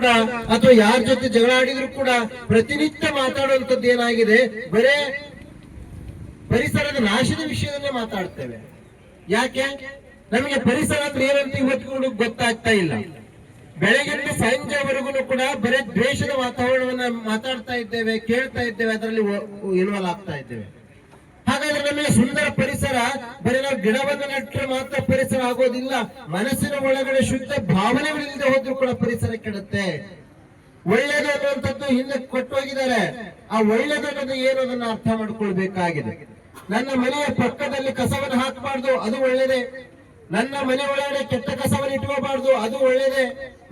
ಕೂಡ ಅಥವಾ ಯಾರ ಜೊತೆ ಜಗಳ ಆಡಿದ್ರು ಕೂಡ ಪ್ರತಿನಿತ್ಯ ಮಾತಾಡುವಂಥದ್ದು ಏನಾಗಿದೆ? ಬರೇ ಪರಿಸರದ ನಾಶದ ವಿಷಯದಲ್ಲೇ ಮಾತಾಡ್ತೇವೆ. ಯಾಕೆ? ನಮಗೆ ಪರಿಸರ ಅಂದ್ರೆ ಏನಂತ ಇವತ್ತು ಗೊತ್ತಾಗ್ತಾ ಇಲ್ಲ. ಬೆಳಗಿನ ಸಂಜೆವರೆಗೂ ಕೂಡ ಬರೇ ದ್ವೇಷದ ವಾತಾವರಣವನ್ನ ಮಾತಾಡ್ತಾ ಇದ್ದೇವೆ, ಕೇಳ್ತಾ ಇದ್ದೇವೆ, ಅದರಲ್ಲಿ ಇನ್ವಾಲ್ವ್ ಆಗ್ತಾ ಇದ್ದೇವೆ. ನಮಗೆ ಸುಂದರ ಪರಿಸರ ಬರೀ ನಾವು ಗಿಡವನ್ನು ನೆಟ್ಟರೆ ಮಾತ್ರ ಪರಿಸರ ಆಗೋದಿಲ್ಲ. ಮನಸ್ಸಿನ ಒಳಗಡೆ ಶುದ್ಧ ಭಾವನೆಗಳಿಲ್ಲದೆ ಹೋದ್ರೂ ಕೂಡ ಪರಿಸರ ಕೆಡುತ್ತೆ. ಒಳ್ಳೇದು ಅನ್ನುವಂಥದ್ದು ಹಿಂದೆ ಕೊಟ್ಟು ಹೋಗಿದ್ದಾರೆ ಆ ಒಳ್ಳೇದು ಅನ್ನೋದು ಏನು ಅದನ್ನ ಅರ್ಥ ಮಾಡ್ಕೊಳ್ಬೇಕಾಗಿದೆ. ನನ್ನ ಮನೆಯ ಪಕ್ಕದಲ್ಲಿ ಕಸವನ್ನು ಹಾಕಬಾರ್ದು, ಅದು ಒಳ್ಳೇದೇ. ನನ್ನ ಮನೆ ಒಳಗಡೆ ಕೆಟ್ಟ ಕಸವನ್ನು ಇಟ್ಕೋಬಾರ್ದು, ಅದು ಒಳ್ಳೇದೇ.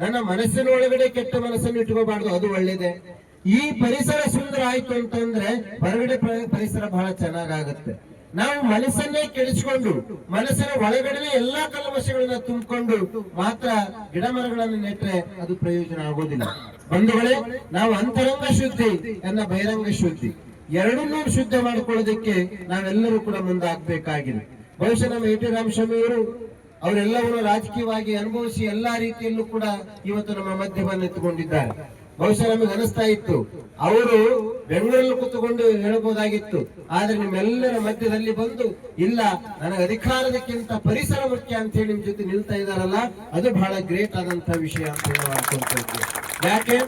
ನನ್ನ ಮನಸ್ಸಿನ ಒಳಗಡೆ ಕೆಟ್ಟ ಮನಸ್ಸನ್ನು ಇಟ್ಕೋಬಾರ್ದು, ಅದು ಒಳ್ಳೇದೇ. ಈ ಪರಿಸರ ಸುಂದರ ಆಯ್ತು ಅಂತಂದ್ರೆ ಹೊರಗಡೆ ಪರಿಸರ ಬಹಳ ಚೆನ್ನಾಗಾಗುತ್ತೆ. ನಾವು ಮನಸ್ಸನ್ನೇ ಕೆಡಿಸಿಕೊಂಡು, ಮನಸ್ಸಿನ ಒಳಗಡೆ ಎಲ್ಲಾ ಕಲ್ಮಶಗಳನ್ನ ತುಂಬಿಕೊಂಡು ಮಾತ್ರ ಗಿಡ ಮರಗಳನ್ನು ನೆಟ್ರೆ ಅದು ಪ್ರಯೋಜನ ಆಗೋದಿಲ್ಲ. ಬಂಧುಗಳೇ, ನಾವು ಅಂತರಂಗ ಶುದ್ಧಿ ಎನ್ನ ಬಹಿರಂಗ ಶುದ್ಧಿ. ಎರಡನ್ನೂ ಶುದ್ಧ ಮಾಡ್ಕೊಳ್ಳೋದಕ್ಕೆ ನಾವೆಲ್ಲರೂ ಕೂಡ ಮುಂದಾಗಬೇಕಾಗಿದೆ. ಬಹುಶಃ ನಮ್ಮ ಎ ಟಿ ರಾಮಸ್ವಾಮಿಯವರು ಅವರೆಲ್ಲವನ್ನು ರಾಜಕೀಯವಾಗಿ ಅನುಭವಿಸಿ ಎಲ್ಲಾ ರೀತಿಯಲ್ಲೂ ಕೂಡ ಇವತ್ತು ನಮ್ಮ ಮಧ್ಯ ಬಂದು ಎತ್ತುಕೊಂಡಿದ್ದಾರೆ. ಬಹುಶಃ ನಮಗೆ ಅನಿಸ್ತಾ ಇತ್ತು. ಅವರು ಬೆಂಗಳೂರಲ್ಲಿ ಕೂತುಕೊಂಡು ಹೇಳಬಹುದಾಗಿತ್ತು ಆದ್ರೆ ನಿಮ್ಮೆಲ್ಲರ ಮಧ್ಯದಲ್ಲಿ ಬಂದು, ಇಲ್ಲ, ನನಗೆ ಅಧಿಕಾರದಕ್ಕಿಂತ ಪರಿಸರ ಮುಖ್ಯ ಅಂತ ಹೇಳಿ ನಿಮ್ ಜೊತೆ ನಿಲ್ತಾ ಇದಾರಲ್ಲ, ಅದು ಬಹಳ ಗ್ರೇಟ್ ಆದಂತ ವಿಷಯ ಅಂತ ಹೇಳಿ ಯಾಕೆ?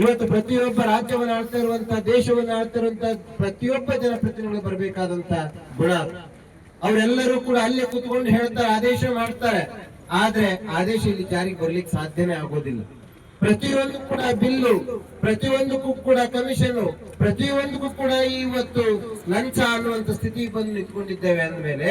ಇವತ್ತು ಪ್ರತಿಯೊಬ್ಬ ರಾಜ್ಯವನ್ನು ಆಳ್ತಾ ಇರುವಂತ ದೇಶವನ್ನು ಆಳ್ತಾ ಇರುವಂತ ಪ್ರತಿಯೊಬ್ಬ ಜನಪ್ರತಿನಿಧಿಗಳು ಬರಬೇಕಾದಂತ ಗುಣ. ಅವರೆಲ್ಲರೂ ಕೂಡ ಅಲ್ಲೇ ಕೂತ್ಕೊಂಡು ಹೇಳ್ತಾರೆ, ಆದೇಶ ಮಾಡ್ತಾರೆ. ಆದ್ರೆ ಆದೇಶ ಇಲ್ಲಿ ಜಾರಿಗೆ ಬರ್ಲಿಕ್ಕೆ ಸಾಧ್ಯನೇ ಆಗೋದಿಲ್ಲ. ಪ್ರತಿಯೊಂದು ಕೂಡ ಬಿಲ್ಲು, ಪ್ರತಿಯೊಂದಕ್ಕೂ ಕೂಡ ಕಮಿಷನ್ ಪ್ರತಿಯೊಂದಕ್ಕೂ ಕೂಡ ಇವತ್ತು ಲಂಚ ಅನ್ನುವಂತ ಸ್ಥಿತಿ ಬಂದು ನಿಂತ್ಕೊಂಡಿದ್ದೇವೆ ಅಂದ್ಮೇಲೆ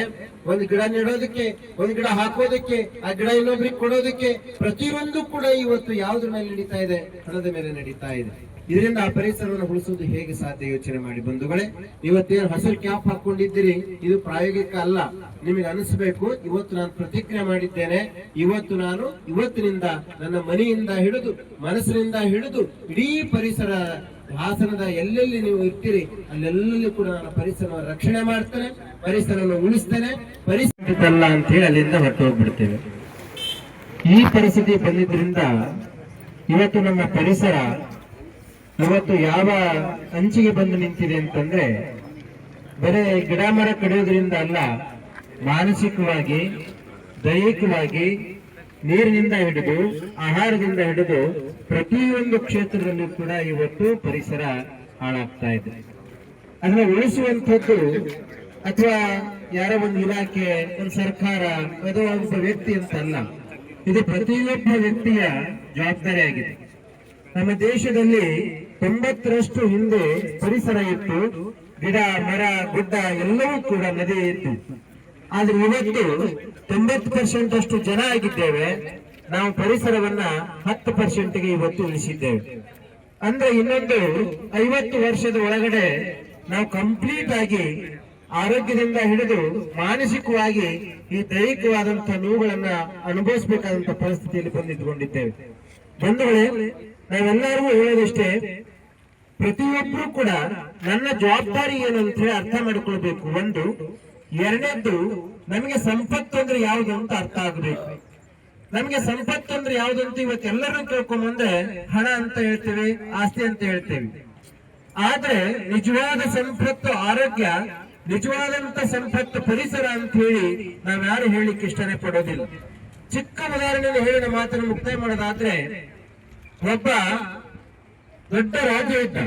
ಒಂದು ಗಿಡ ನೆಡೋದಕ್ಕೆ, ಒಂದು ಗಿಡ ಹಾಕೋದಕ್ಕೆ, ಆ ಗಿಡ ಇನ್ನೊಬ್ರಿಗೆ ಕೊಡೋದಕ್ಕೆ ಪ್ರತಿಯೊಂದು ಕೂಡ ಇವತ್ತು ಯಾವ್ದ್ರ ಮೇಲೆ ನಡೀತಾ ಇದೆ? ಹಣದ ಮೇಲೆ ನಡೀತಾ ಇದೆ. ಇದರಿಂದ ಆ ಪರಿಸರವನ್ನು ಉಳಿಸುವುದು ಹೇಗೆ ಸಾಧ್ಯ? ಯೋಚನೆ ಮಾಡಿ ಬಂಧುಗಳೇ ಇವತ್ತೇನು ಹಸಿರು ಕ್ಯಾಪ್ ಹಾಕೊಂಡಿದ್ದೀರಿ. ಇದು ಪ್ರಾಯೋಗಿಕ ಅಲ್ಲ. ನಿಮಗೆ ಅನಿಸ್ಬೇಕು, ಇವತ್ತು ನಾನು ಪ್ರತಿಜ್ಞೆ ಮಾಡಿದ್ದೇನೆ. ಇವತ್ತು ನಾನು ಇವತ್ತಿನಿಂದ ನನ್ನ ಮನೆಯಿಂದ ಹಿಡಿದು, ಮನಸ್ಸಿನಿಂದ ಹಿಡಿದು, ಇಡೀ ಪರಿಸರ ಹಾಸನದ ಎಲ್ಲೆಲ್ಲಿ ನೀವು ಇರ್ತೀರಿ ಅಲ್ಲೆಲ್ಲೂ ಕೂಡ ನಾನು ಪರಿಸರವನ್ನು ರಕ್ಷಣೆ ಮಾಡ್ತೇನೆ, ಪರಿಸರವನ್ನು ಉಳಿಸ್ತೇನೆ. ಪರಿಸರದಲ್ಲ ಅಂತ ಹೇಳಿ ಅಲ್ಲಿಂದ ಹೊರಟು ಹೋಗ್ಬಿಡ್ತೇವೆ ಈ ಪರಿಸ್ಥಿತಿ ಬಂದಿದ್ರಿಂದ ಇವತ್ತು ನಮ್ಮ ಪರಿಸರ ಇವತ್ತು ಯಾವ ಅಂಚಿಗೆ ಬಂದು ನಿಂತಿದೆ ಅಂತಂದ್ರೆ, ಬರೀ ಗಿಡ ಮರ ಕಡಿಯೋದ್ರಿಂದ ಅಲ್ಲ, ಮಾನಸಿಕವಾಗಿ, ದೈಹಿಕವಾಗಿ ನೀರಿನಿಂದ ಹಿಡಿದು, ಆಹಾರದಿಂದ ಹಿಡಿದು ಪ್ರತಿಯೊಂದು ಕ್ಷೇತ್ರದಲ್ಲೂ ಕೂಡ ಇವತ್ತು ಪರಿಸರ ಹಾಳಾಗ್ತಾ ಇದೆ. ಅದನ್ನ ಉಳಿಸುವಂಥದ್ದು ಅಥವಾ ಯಾರೋ ಒಂದು ಇಲಾಖೆ, ಒಂದು ಸರ್ಕಾರ, ಅಥವಾ ಒಬ್ಬ ವ್ಯಕ್ತಿ ಅಂತ ಅಲ್ಲ ಇದು ಪ್ರತಿಯೊಬ್ಬ ವ್ಯಕ್ತಿಯ ಜವಾಬ್ದಾರಿ ಆಗಿದೆ ನಮ್ಮ ದೇಶದಲ್ಲಿ ತೊಂಬತ್ತರಷ್ಟು ಹಿಂದೆ ಪರಿಸರ ಇತ್ತು, ಗಿಡ, ಮರ, ಗುಡ್ಡ ಎಲ್ಲವೂ ಕೂಡ ನದಿ ಇತ್ತು. ಆದ್ರೆ ಇವತ್ತು ತೊಂಬತ್ತು ಪರ್ಸೆಂಟ್ ಅಷ್ಟು ಜನ ಆಗಿದ್ದೇವೆ. ನಾವು ಪರಿಸರವನ್ನ ಹತ್ತು ಪರ್ಸೆಂಟ್ಗೆ ಇವತ್ತು ಉಳಿಸಿದ್ದೇವೆ. ಅಂದ್ರೆ ಇನ್ನೊಂದು ಐವತ್ತು ವರ್ಷದ ಒಳಗಡೆ ನಾವು ಕಂಪ್ಲೀಟ್ ಆಗಿ ಆರೋಗ್ಯದಿಂದ ಹಿಡಿದು ಮಾನಸಿಕವಾಗಿ ಈ ದೈಹಿಕವಾದಂತಹ ನೋವುಗಳನ್ನ ಅನುಭವಿಸಬೇಕಾದಂತಹ ಪರಿಸ್ಥಿತಿಯಲ್ಲಿ ಬಂದಿದ್ದುಕೊಂಡಿದ್ದೇವೆ. ಬಂಧುಗಳೇ ನಾವೆಲ್ಲರಿಗೂ ಹೇಳೋದಿಷ್ಟೇ ಪ್ರತಿಯೊಬ್ಬರು ಕೂಡ ನನ್ನ ಜವಾಬ್ದಾರಿ ಏನಂತ ಹೇಳಿ ಅರ್ಥ ಮಾಡ್ಕೊಳ್ಬೇಕು. ಒಂದು, ಎರಡನೇದ್ದು, ನಮಗೆ ಸಂಪತ್ತು ಅಂದ್ರೆ ಯಾವುದು ಅಂತ ಅರ್ಥ ಆಗಬೇಕು. ನಮಗೆ ಸಂಪತ್ತು ಅಂದ್ರೆ ಯಾವುದು ಅಂತ ಇವತ್ತೆಲ್ಲರೂ ಕೇಳ್ಕೊಂಬಂದ್ರೆ ಹಣ ಅಂತ ಹೇಳ್ತೇವೆ, ಆಸ್ತಿ ಅಂತ ಹೇಳ್ತೇವೆ. ಆದ್ರೆ ನಿಜವಾದ ಸಂಪತ್ತು ಆರೋಗ್ಯ, ನಿಜವಾದಂತ ಸಂಪತ್ತು ಪರಿಸರ ಅಂತ ಹೇಳಿ ನಾವ್ಯಾರು ಹೇಳಿಕ್ಕೆ ಇಷ್ಟನೇ ಪಡೋದಿಲ್ಲ. ಚಿಕ್ಕ ಉದಾಹರಣೆಯನ್ನು ಹೇಳಿದ ಮಾತನ್ನು ಮುಕ್ತಾಯ ಮಾಡೋದಾದ್ರೆ ಒಬ್ಬ ದೊಡ್ಡ ರಾಜ ಇದ್ದ.